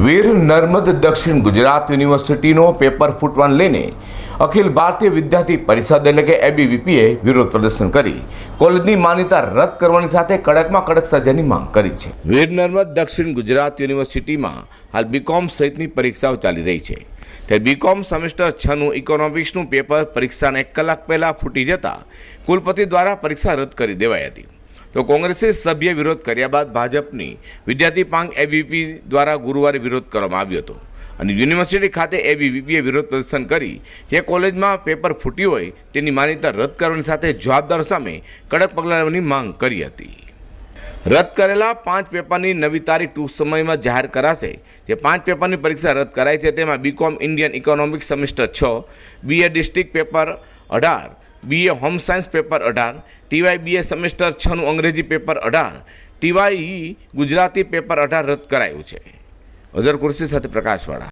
વીર નર્મદ દક્ષિણ ગુજરાત યુનિવર્સિટીનો પેપર ફૂટવાને લઈને અખિલ ભારતીય વિદ્યાર્થી પરિષદ એટલે કે એબીવીપીએ વિરોધ પ્રદર્શન કરી. કોલેજની માન્યતા રદ કરવાની સાથે કડકમાં કડક સજાની માંગ કરી છે. વીર નર્મદ દક્ષિણ ગુજરાત યુનિવર્સિટીમાં હાલ બીકોમ સહિતની પરીક્ષાઓ ચાલી રહી છે. ત્યારે બીકોમ સેમેસ્ટર છનું ઇકોનોમિક્સનું પેપર પરીક્ષાને એક કલાક પહેલાં ફૂટી જતાં કુલપતિ દ્વારા પરીક્ષા રદ કરી દેવાઈ હતી. તો કોંગ્રેસે સભ્ય વિરોધ કર્યા બાદ ભાજપની વિદ્યાર્થી પાંગ એબીપી દ્વારા ગુરુવારે વિરોધ કરવામાં આવ્યો હતો. અને યુનિવર્સિટી ખાતે એબીવીપીએ વિરોધ પ્રદર્શન કરી, જે કોલેજમાં પેપર ફૂટ્યું હોય તેની માન્યતા રદ કરવાની સાથે જવાબદારો સામે કડક પગલાં લેવાની માંગ કરી હતી. રદ કરેલા પાંચ પેપરની નવી તારીખ ટૂંક સમયમાં જાહેર કરાશે. જે પાંચ પેપરની પરીક્ષા રદ કરાઈ છે તેમાં બીકોમ ઇન્ડિયન ઇકોનોમિક્સ સેમેસ્ટર છ બીએ ડિસ્ટ્રિક્ટ પેપર અઢાર બીએ હોમ સાયન્સ પેપર અઢાર ટીવાય બીએ સેમેસ્ટર છનું અંગ્રેજી પેપર અઢાર ટીવાય ગુજરાતી પેપર અઢાર રદ કરાયું છે. અઝર કુર્સી સાથે પ્રકાશવાળા.